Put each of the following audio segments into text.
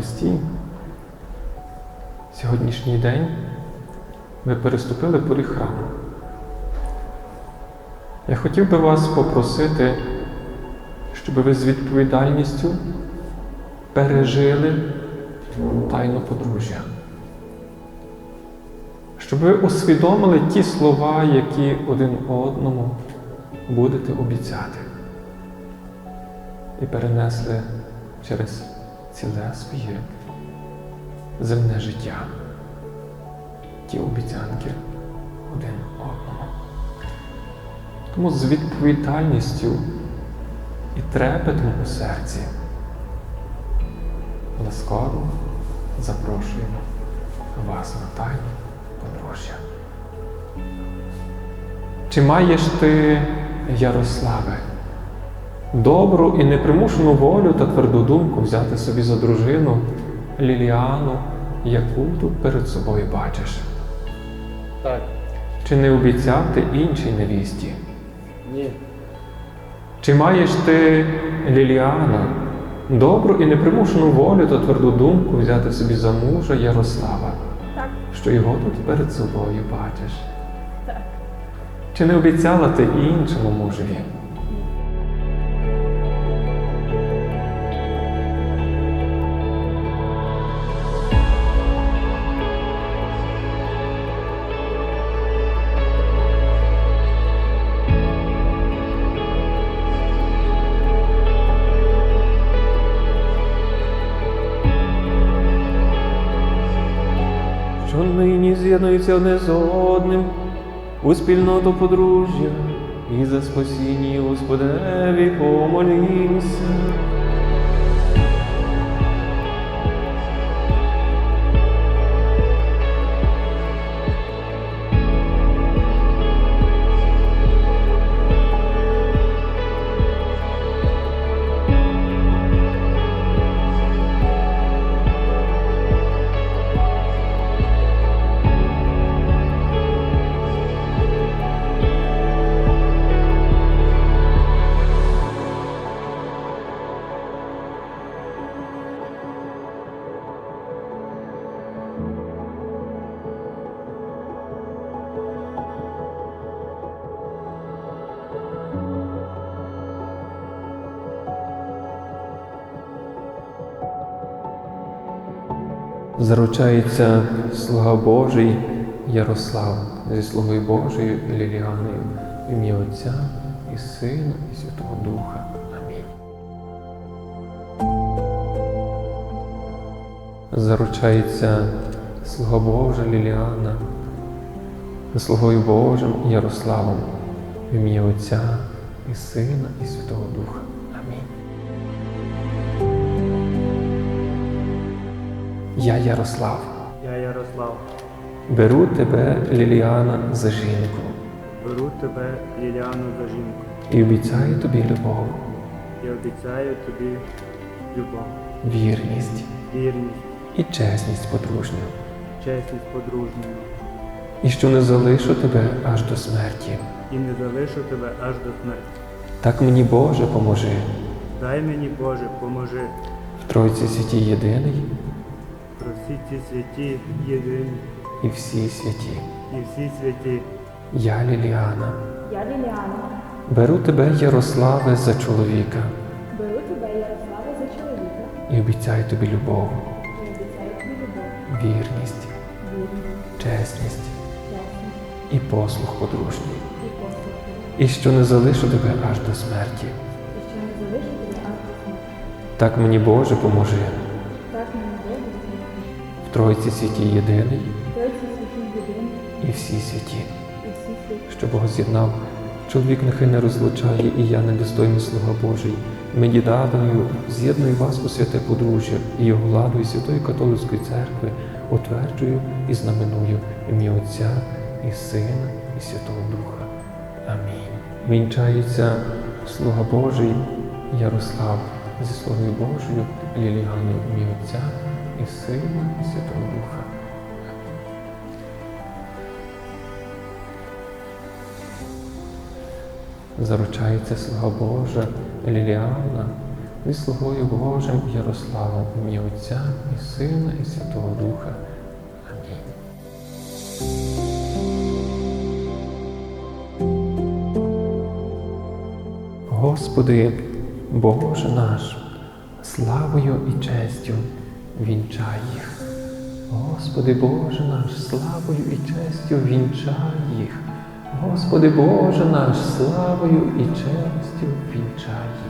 Христі, сьогоднішній день ви переступили поріг храму. Я хотів би вас попросити, щоб ви з відповідальністю пережили тайну подружжя. Щоб ви усвідомили ті слова, які один одному будете обіцяти, і перенесли через ціле своє земне життя ті обіцянки один одному. Тому з відповідальністю і трепетом у серці ласкаво запрошуємо вас на тайну подружжя. Чи маєш ти, Ярославе, добру і непримушену волю та тверду думку взяти собі за дружину Ліліану, яку тут перед собою бачиш? Так. Чи не обіцяв ти іншій невісті? Ні. Чи маєш ти, Ліліана, добру і непримушену волю та тверду думку взяти собі за мужа Ярослава, Так, що його тут перед собою бачиш? так. Чи не обіцяла ти іншому мужеві? З'єднуються одне з одним у спільноту подружжя і за спасіння Господеві помолімся. Заручається слуга Божий Ярослав зі слугою Божою Ліліаною ім'я Отця і Сина, і Святого Духа. Амінь. Заручається слуга Божа Ліліана з слугою Божим Ярославом ім'я Отця і Сина, і Святого Духа. Я Ярослав. Я Ярослав. Беру тебе, Ліліана, за жінку Беру тебе, Ліліану, за жінку. і обіцяю тобі любов, І обіцяю тобі любов, вірність вірність, і чесність подружню, чесність подружню. і що не залишу тебе аж до смерті. І не залишу тебе аж до смерті. Так мені Боже поможи Дай мені, Боже, поможи. в Тройці святі єдиний Про всі святі єдині і всі святі. і всі святі. Я Ліліана. Я Ліліана. Беру тебе, Ярославе, за чоловіка Беру тебе, Ярославе, за чоловіка і обіцяю тобі любов, і обіцяю тобі любов, вірність, вірність, чесність чесність і послух подружній, і і що не залишу тебе аж до смерті. І що не залишу тебе аж до смерті. Так мені Боже поможи Тройці святі єдиний і всі святі. і що Бог з'єднав. Чоловік нехай не розлучає, і я недостойний слуга Божий. Мені давною з'єдную вас у святе подружжя і його владою Святої Католицької церкви утверджую і знаменую ім'я Отця і Сина, і Святого Духа. Амінь. Вінчається слуга Божий Ярослав зі слугою Божою Ліліганою ім'я Отця і Сина, і Святого Духа. заручається слуга Божа Ліліана зі слугою Божим Ярославом, ім'я Отця і Сина, і Святого Духа. Амінь. Господи, Боже наш, славою і честю вінчай їх. Господи Боже наш, славою і честю вінчай їх. Господи Боже наш, славою і честю вінчай їх.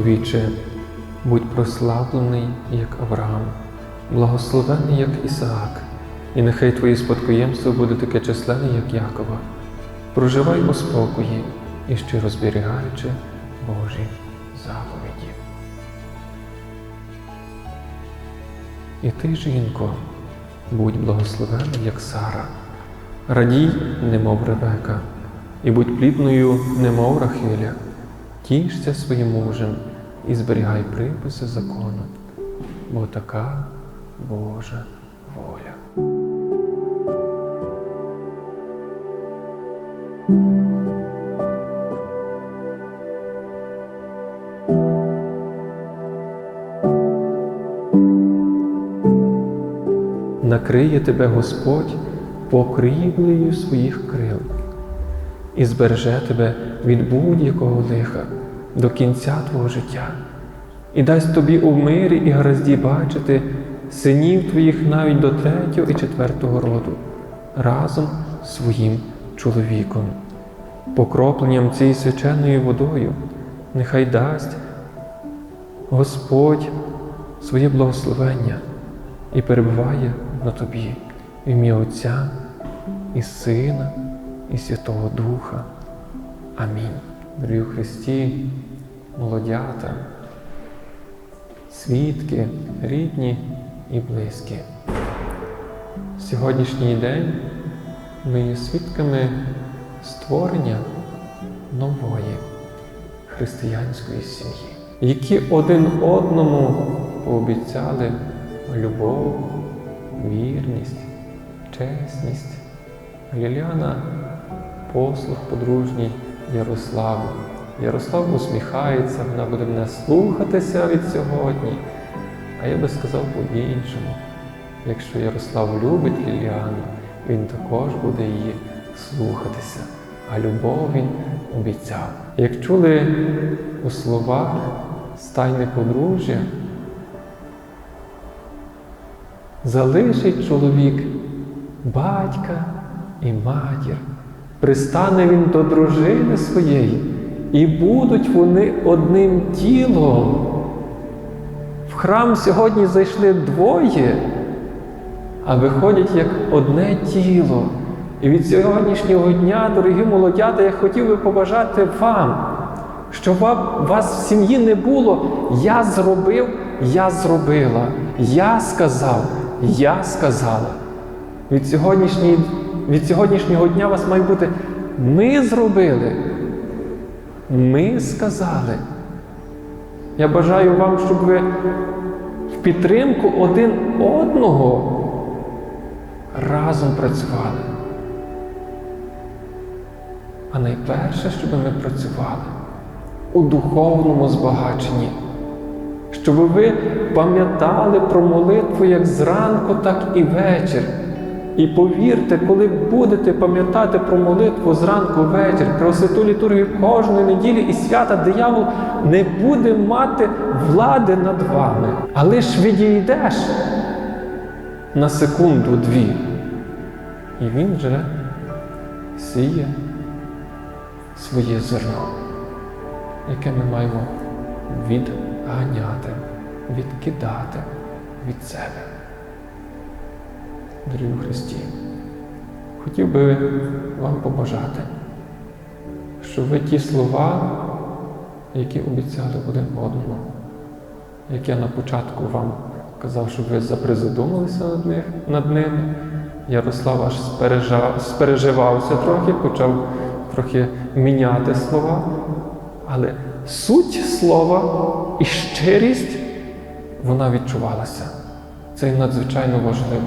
Чоловіче, будь прославлений, як Авраам, благословений, як Ісаак, і нехай твоє спадкоємство буде таке численне, як Якова. Проживай у спокої і щиро зберігаючи Божі заповіді. І ти, жінко, будь благословена, як Сара, радій, немов Ребека, і будь плідною, немов Рахиля. Тішся своїм мужем і зберігай приписи закону, бо така Божа воля. Накриє тебе Господь покрівлею своїх крил і збереже тебе від будь-якого лиха до кінця твого життя, і дасть тобі у мирі і гаразді бачити синів твоїх навіть до третього і четвертого роду, разом з своїм чоловіком. Покропленням цією свяченою водою нехай дасть Господь своє благословення і перебуває на тобі в ім'я Отця і Сина і Святого Духа. Амінь. Дорогі Христі, молодята, свідки, рідні і близькі. В Сьогоднішній день ми є свідками створення нової християнської сім'ї, які один одному пообіцяли любов, вірність, чесність. Ліляна послуг подружній Ярославу. Ярослав усміхається, вона буде мене слухатися від сьогодні. А я би сказав по-іншому. Якщо Ярослав любить Ліліану, він також буде її слухатися. А любов він обіцяв. Як чули у словах стайне подружжя, залишить чоловік батька і матір, пристане він до дружини своєї, і будуть вони одним тілом. В храм сьогодні зайшли двоє, а виходять як одне тіло. І від сьогоднішнього дня, дорогі молодята, я хотів би побажати вам, щоб вас в сім'ї не було. Я зробив, я зробила, я сказав, я сказала. Від, сьогоднішньої, від сьогоднішнього дня вас має бути ми зробили, ми сказали. Я бажаю вам, щоб ви в підтримку один одного разом працювали. А найперше, щоб ми працювали у духовному збагаченні, щоб ви пам'ятали про молитву як зранку, так і вечір. І повірте, коли будете пам'ятати про молитву зранку вечір, про святу літургію кожної неділі і свята диявол не буде мати влади над вами. А лиш відійдеш на секунду-дві. І він вже сіє своє зерно, яке ми маємо відганяти, відкидати від себе. Дорогі Христі, хотів би вам побажати, щоб ви ті слова, які обіцяли один одному, як я на початку вам казав, щоб ви запризадумалися над, них, над ними. Ярослав аж спережав, спереживався трохи, почав трохи міняти слова. Але суть слова і щирість вона відчувалася. Це надзвичайно важливо.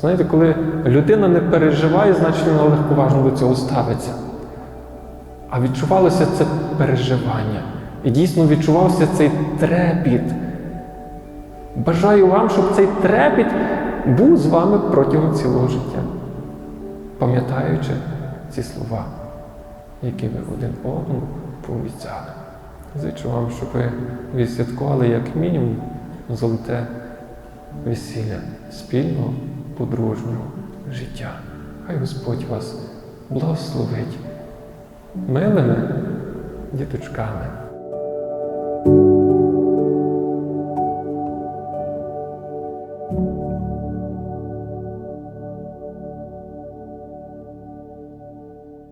Знаєте, коли людина не переживає, значить вона легковажно до цього ставиться. А відчувалося це переживання. І дійсно відчувався цей трепіт. Бажаю вам, щоб цей трепіт був з вами протягом цілого життя, пам'ятаючи ці слова, які ви один одному пообіцяли. Зичу вам, щоб ви відсвяткували як мінімум золоте весілля спільного подружнього життя. Хай Господь вас благословить милими діточками.